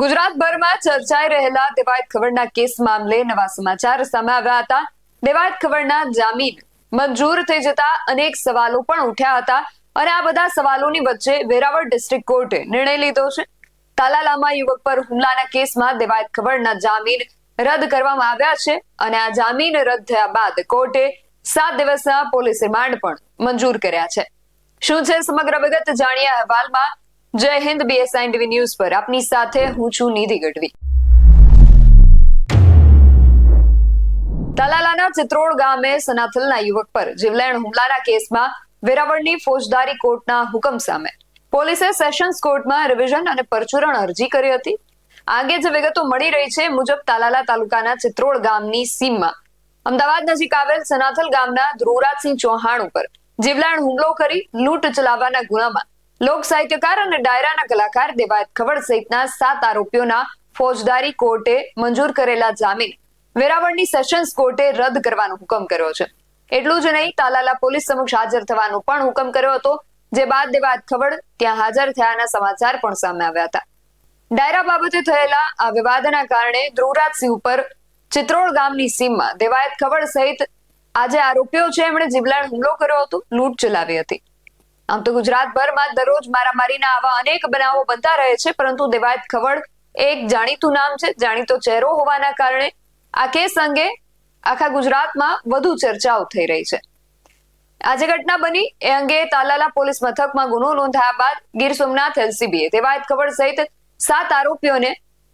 ગુજરાતભરમાં ચર્ચાઈ રહેલા દેવાયત ખબરના કેસ મામલે નવા સમાચાર સામે આવ્યા હતા. દેવાયત ખબરના જામીન મંજૂર થઈ જતા અનેક સવાલો પણ ઉઠ્યા હતા અને આ બધા સવાલોની વચ્ચે વેરાવળ ડિસ્ટ્રિક્ટ કોર્ટે નિર્ણય લીધો છે. તાલાલામાં યુવક પર હુમલાના કેસમાં દેવાયત ખબરના જામીન રદ કરવામાં આવ્યા છે અને આ જામીન રદ થયા બાદ કોર્ટે સાત દિવસના પોલીસ રિમાન્ડ પણ મંજૂર કર્યા છે. શું છે સમગ્ર વિગત? જાણીએ અહેવાલમાં જય હિન્દ બીએસઆઈ ટીવી ન્યૂઝ પર. આપની સાથે હું છું નિધિ ગઢવી. તલાલાના ચિત્રોડ ગામે સનાથલના યુવક પર જીવલેણ હુમલાના કેસમાં વેરાવળની ફોજદારી કોર્ટના હુકમ સામે. પોલીસે સેશન્સ કોર્ટમાં રિવિઝન અને પરચુરણ અરજી કરી હતી. આગે જે વિગતો મળી રહી છે મુજબ તાલાલા તાલુકાના ચિત્રોડ ગામની સીમમાં. અમદાવાદ નજીક આવેલ સનાથલ ગામના ધ્રુવરાજસિંહ ચૌહાણ ઉપર જીવલેણ હુમલો કરી લૂંટ ચલાવવાના ગુનામાં લોક સાહિત્યકાર અને ડાયરાના કલાકાર દેવાયત ખવડ સહિતના સાત આરોપીઓના ફોજદારી કોર્ટે મંજૂર કરેલા જામીન વેરાવળની સેશન્સ કોર્ટે રદ કરવાનો હુકમ કર્યો છે. એટલું જ નહીં, તાલાલા પોલીસ સમક્ષ હાજર થવાનો પણ હુકમ કર્યો હતો, જે બાદ દેવાયત ખવડ ત્યાં હાજર થયાના સમાચાર પણ સામે આવ્યા હતા. ડાયરા બાબતે થયેલા આ વિવાદના કારણે ધ્રુવરાજસિંહ ઉપર ચિત્રોડ ગામની સીમમાં દેવાયત ખવડ સહિત આજે આરોપીઓ છે, એમણે જીવલાણ હુમલો કર્યો હતો, લૂંટ ચલાવી હતી. આમ તો ગુજરાતભરમાં દરરોજ મારામારીના આવા અનેક બનાવો બનતા રહે છે, પરંતુ દેવાયત ખવડ એક જાણીતું નામ છે, જાણીતો ચહેરો હોવાના કારણે આ કેસ અંગે આખા ગુજરાતમાં વધુ ચર્ચાઓ થઈ રહી છે. આજે ઘટના બની, એ અંગે તાલાલા પોલીસ મથકમાં ગુનો નોંધાયા બાદ ગીર સોમનાથ એલસીબીએ દેવાયત ખબર સહિત સાત આરોપીઓને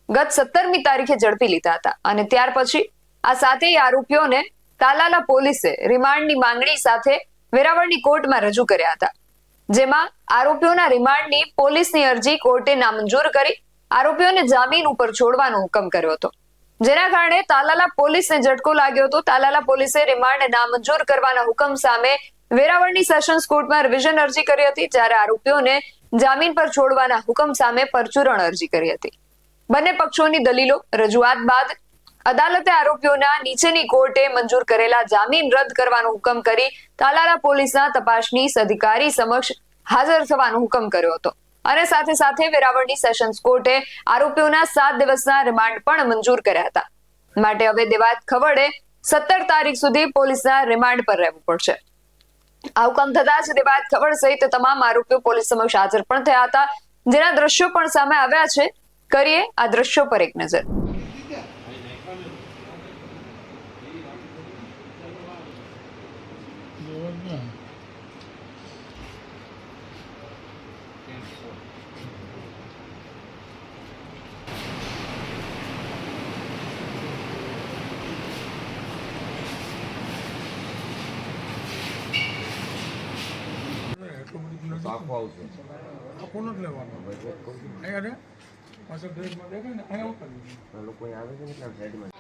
ગત સત્તરમી તારીખે ઝડપી લીધા હતા અને ત્યાર પછી આ સાતેય આરોપીઓને તાલાલા પોલીસે રિમાન્ડની માંગણી સાથે વેરાવળની કોર્ટમાં રજૂ કર્યા હતા. જેમાં આરોપીઓના રિમાન્ડની પોલીસની અરજી કોર્ટે નામંજૂર કરી આરોપીઓને જામીન ઉપર છોડવાનો હુકમ કર્યો હતો. જેના કારણે તાલાલા પોલીસને ઝટકો લાગ્યો હતો. તાલાલા પોલીસે રિમાન્ડ નામંજૂર કરવાના હુકમ સામે વેરાવળની સેશન્સ કોર્ટમાં રિવિઝન અરજી કરી હતી, જ્યારે આરોપીઓને જામીન પર છોડવાના હુકમ સામે પરચુરણ અરજી કરી હતી. બંને પક્ષોની દલીલો રજૂઆત બાદ અદાલતે આરોપીઓના નીચેની કોર્ટે મંજૂર કરેલા જામીન રદ કરવાનો હુકમ કરી તાલાલા પોલીસના તપાસનીશ અધિકારી સમક્ષ હાજર થવાનો હુકમ કર્યો હતો. અને સાથે સાથે વેરાવળની સેશન્સ કોર્ટે આરોપીઓના સાત દિવસના રિમાન્ડ પણ મંજૂર કર્યા હતા. માટે હવે દેવાયત ખવડે સત્તર તારીખ સુધી પોલીસના રિમાન્ડ પર રહેવું પડશે. આ હુકમ થતા જ દેવાયત ખબર સહિત તમામ આરોપીઓ પોલીસ સમક્ષ હાજર પણ થયા હતા. જેના દ્રશ્યો પણ સામે આવ્યા છે. કરીએ આ દ્રશ્યો પર એક નજર. એટલું બધું નથી આખો આવશે આખો નથી લેવાનો અહીંયા રે પાછળ ડ્રેસમાં દેખાય ને અહીંયા લોકો આવે છે ને એટલે સાઈડમાં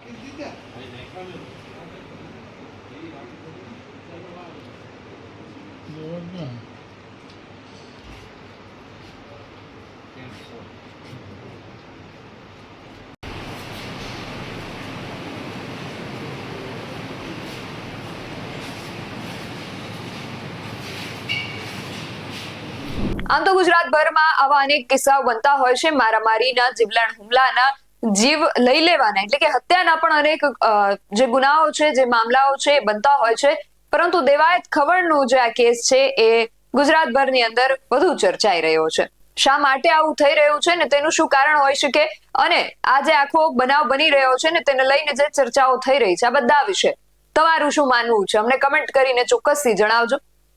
આમ તો ગુજરાતભરમાં આવા અનેક કિસ્સાઓ બનતા હોય છે. મારામારીના, જીવલેણ હુમલાના, જીવ લઈ લેવાના, એટલે કે હત્યાના પણ અનેક જે ગુનાઓ છે, જે મામલાઓ છે, એ બનતા હોય છે. પરંતુ દેવાયત ખબરનું જે આ કેસ છે, એ ગુજરાતભરની અંદર વધુ ચર્ચાઈ રહ્યો છે. શા માટે આવું થઈ રહ્યું છે ને તેનું શું કારણ હોઈ શકે? અને આ જે આખો બનાવ બની રહ્યો છે ને તેને લઈને જે ચર્ચાઓ થઈ રહી છે, આ બધા વિશે તમારું શું માનવું છે? અમને કમેન્ટ કરીને ચોક્કસથી જણાવજો.